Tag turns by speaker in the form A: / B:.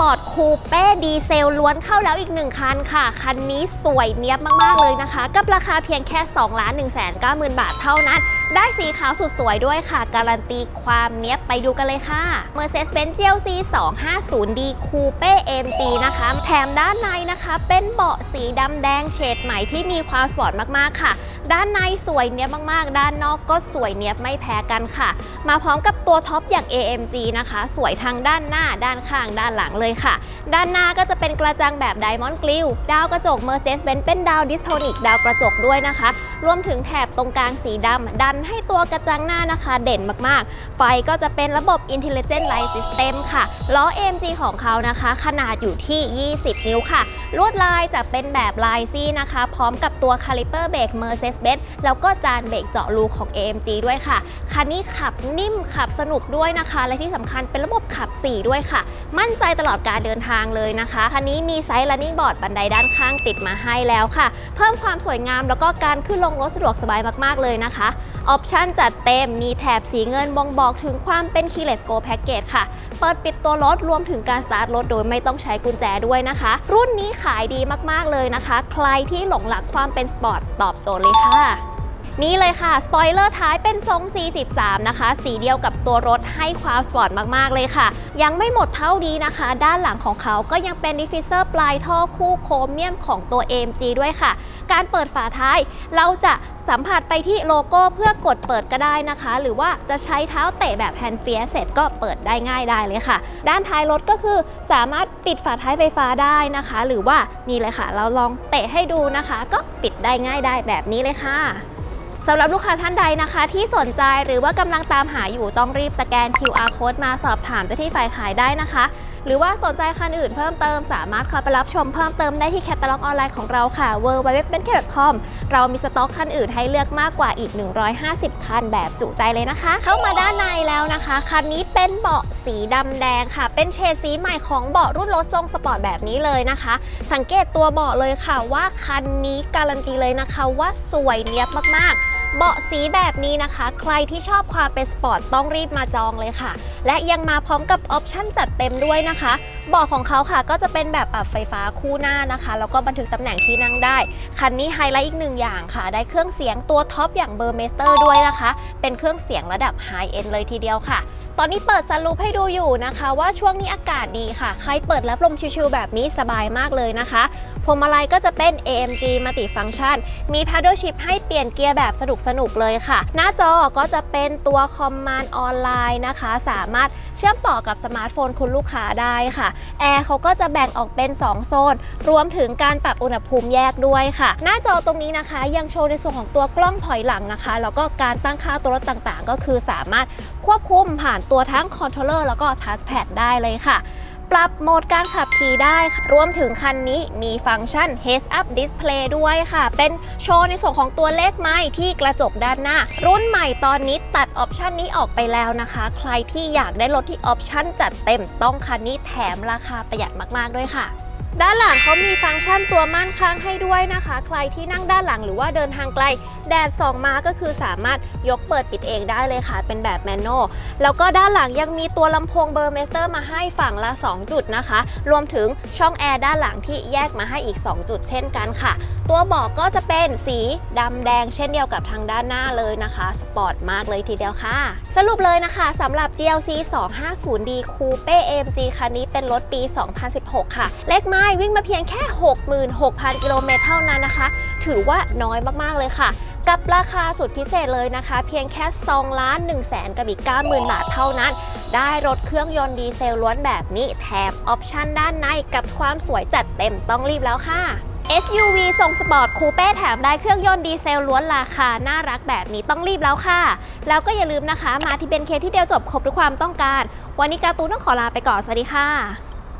A: ปอดคูเป้ดีเซลล้วนเข้าแล้วอีกหนึ่งคันค่ะ คันนี้สวยเนี้ยบมาก ๆ เลยนะคะ กับราคาเพียงแค่2ล้าน1 9 0 0 0 0 บาทเท่านั้น ได้สีขาวสุดสวยด้วยค่ะ การันตีความเนี้ยบไปดูกันเลยค่ะ Mercedes-Benz GLC 250D Coupe AMG นะคะ แถมด้านในนะคะ เป็นเบาะสีดำแดงเฉดใหม่ที่มีความสปอร์ตมาก ๆ ค่ะ ด้านในสวยเนี้ยบมากๆ ด้านนอกก็สวยเนี้ยบไม่แพ้กันค่ะ มาพร้อมกับตัวท็อปอย่าง AMG นะคะ สวยทั้งด้านหน้า ด้านข้าง ด้านหลังเลยค่ะ ด้านหน้าก็จะเป็นกระจังแบบไดมอนด์กริลดาวกระจก Mercedes-Benz เป็นดาวดิสโทนิกดาวกระจกด้วยนะคะ รวมถึงแถบตรงกลางสีดำดันให้ตัวกระจังหน้านะคะ เด่นมากๆ ไฟก็จะเป็นระบบ Intelligent Light System ค่ะ ล้อ AMG ของเขานะคะ ขนาดอยู่ที่ 20 นิ้วค่ะ ลวดลายจะเป็นแบบลายซี่นะคะ พร้อมกับตัวคาลิเปอร์เบรก Mercedes-Benz แล้วก็จานเบรกเจาะรูของ AMG ด้วยค่ะ คันนี้ขับนิ่มขับสนุกด้วยนะคะ และที่สำคัญเป็นระบบขับ 4 ด้วยค่ะ มั่นใจตลอดการเดินทางเลยนะคะ คันนี้มีไซส์ running board บันไดด้านข้างติดมาให้แล้วค่ะ เพิ่มความสวยงามแล้วก็การขึ้นลงรถสะดวกสบายมากๆเลยนะคะ ออปชั่นจัดเต็มมีแถบสีเงินบ่งบอกถึงความเป็น Keyless Go Package ค่ะ เปิดปิดตัวรถรวมถึงการสตาร์ทรถโดยไม่ต้องใช้กุญแจด้วยนะคะ รุ่นนี้ขายดีมากๆเลยนะคะ ใครที่หลงหลักความเป็นสปอร์ตตอบโจทย์เลยค่ะ นี่เลยค่ะ สปอยเลอร์ท้ายเป็นทรง 43 นะคะ สีเดียวกับตัวรถให้ความสปอร์ตมาก ๆ เลยค่ะ ยังไม่หมดเท่านี้นะคะ ด้านหลังของเขาก็ยังเป็นดิฟฟิเซอร์ปลายท่อคู่โครเมียมของตัว AMG ด้วยค่ะ การเปิดฝาท้ายเราจะสัมผัสไปที่โลโก้เพื่อกดเปิดก็ได้นะคะ หรือว่าจะใช้เท้าเตะแบบแฮนด์เฟียเสร็จก็เปิดได้ง่ายได้เลยค่ะ ด้านท้ายรถก็คือสามารถปิดฝาท้ายไฟฟ้าได้นะคะ หรือว่านี่เลยค่ะ เราลองเตะให้ดูนะคะ ก็ปิดได้ง่ายได้แบบนี้เลยค่ะ สำหรับลูกค้าท่านใดนะคะ ที่สนใจหรือว่ากำลังตามหาอยู่ต้องรีบสแกน QR code มาสอบถามเจ้าที่ฝ่ายขายได้นะคะ หรือว่าสนใจคันอื่นเพิ่มเติม สามารถเข้าไปรับชมเพิ่มเติมได้ที่แคตตาล็อกออนไลน์ของเราค่ะ w w w b e n k e c o m เรามีสต็อกคันอื่นให้เลือกมากกว่าอีก 150 คันแบบจุใจเลยนะคะ เข้ามาด้านในแล้วนะคะ คันนี้เป็นเบาะสีดำแดงค่ะ เป็นเฉดสีใหม่ของเบาะรุ่นรถทรงสปอร์ตแบบนี้เลยนะคะ สังเกตตัวเบาะเลยค่ะว่าคันนี้การันตีเลยนะคะ ว่าสวยเนียบมากๆ เบาะสีแบบนี้นะคะ ใครที่ชอบความเป็นสปอร์ตต้องรีบมาจองเลยค่ะ และยังมาพร้อมกับออปชั่นจัดเต็มด้วยนะคะเบาะของเขาค่ะก็จะเป็นแบบปรับไฟฟ้าคู่หน้านะคะ แล้วก็บันทึกตำแหน่งที่นั่งได้ คันนี้ไฮไลท์อีกหนึ่งอย่างค่ะ ได้เครื่องเสียงตัวท็อปอย่างเบอร์เมสเตอร์ด้วยนะคะ เป็นเครื่องเสียงระดับไฮเอ็นเลยทีเดียวค่ะ ตอนนี้เปิดซันรูปให้ดูอยู่นะคะ ว่าช่วงนี้อากาศดีค่ะ ใครเปิดรับลมชิวๆแบบนี้สบายมากเลยนะคะ พวงมาลัยก็จะเป็น AMG Multi-Function มี Paddle Shift ให้เปลี่ยนเกียร์แบบสนุกสนุกๆเลยค่ะ หน้าจอก็จะเป็นตัวคอมมานด์ออนไลน์นะคะ สามารถเชื่อมต่อกับสมาร์ทโฟนคุณลูกค้าได้ค่ะ แอร์เขาก็จะแบ่งออกเป็น 2 โซน รวมถึงการปรับอุณหภูมิแยกด้วยค่ะ หน้าจอตรงนี้นะคะ ยังโชว์ในส่วนของตัวกล้องถอยหลังนะคะ แล้วก็การตั้งค่าตัวรถต่างๆ ก็คือสามารถควบคุมผ่านตัวทั้งคอนโทรลเลอร์แล้วก็ทัชแพดได้เลยค่ะ ปรับโหมดการขับขี่ได้ค่ะรวมถึงคันนี้มีฟังก์ชัน Heads Up Display ด้วยค่ะ เป็นโชว์ในส่วนของตัวเลขไม้ที่กระจกด้านหน้า รุ่นใหม่ตอนนี้ตัดออปชันนี้ออกไปแล้วนะคะ ใครที่อยากได้รถที่ออปชันจัดเต็มต้องคันนี้แถมราคาประหยัดมาก ๆ ด้วยค่ะด้านหลังเขามีฟังก์ชันตัวม่านข้างให้ด้วยนะคะ ใครที่นั่งด้านหลังหรือว่าเดินทางไกล แดดส่องมาก็คือสามารถยกเปิดปิดเองได้เลยค่ะ เป็นแบบแมนนวลแล้วก็ด้านหลังยังมีตัวลำโพงเบอร์เมสเตอร์มาให้ฝั่งละ 2 จุดนะคะ รวมถึงช่องแอร์ด้านหลังที่แยกมาให้อีก 2 จุดเช่นกันค่ะ ตัวเบาะก็จะเป็นสีดำแดงเช่นเดียวกับทางด้านหน้าเลยนะคะสปอร์ตมากเลยทีเดียวค่ะ สรุปเลยนะคะสำหรับ GLC 250D Coupe AMG คันนี้เป็นรถปี 2016 ค่ะ เลขไม้วิ่งมาเพียงแค่ 66,000 กิโลเมตรเท่านั้นนะคะ ถือว่าน้อยมาก ๆ เลยค่ะ กับราคาสุดพิเศษเลยนะคะ เพียงแค่2ล้าน1แสนกับอีก 90,000 บาทเท่านั้น ได้รถเครื่องยนต์ดีเซลล้วนแบบนี้แถมออปชั่นด้านในกับความสวยจัดเต็มต้องรีบแล้วค่ะ SUV ทรงสปอร์ตคูเป้แถมได้เครื่องยนต์ดีเซลล้วนราคา น่ารักแบบนี้ต้องรีบแล้วค่ะ แล้วก็อย่าลืมนะคะ มาที่เบนเคที่เดียวจบครบทุกความต้องการ วันนี้การ์ตูนต้องขอลาไปก่อน สวัสดีค่ะ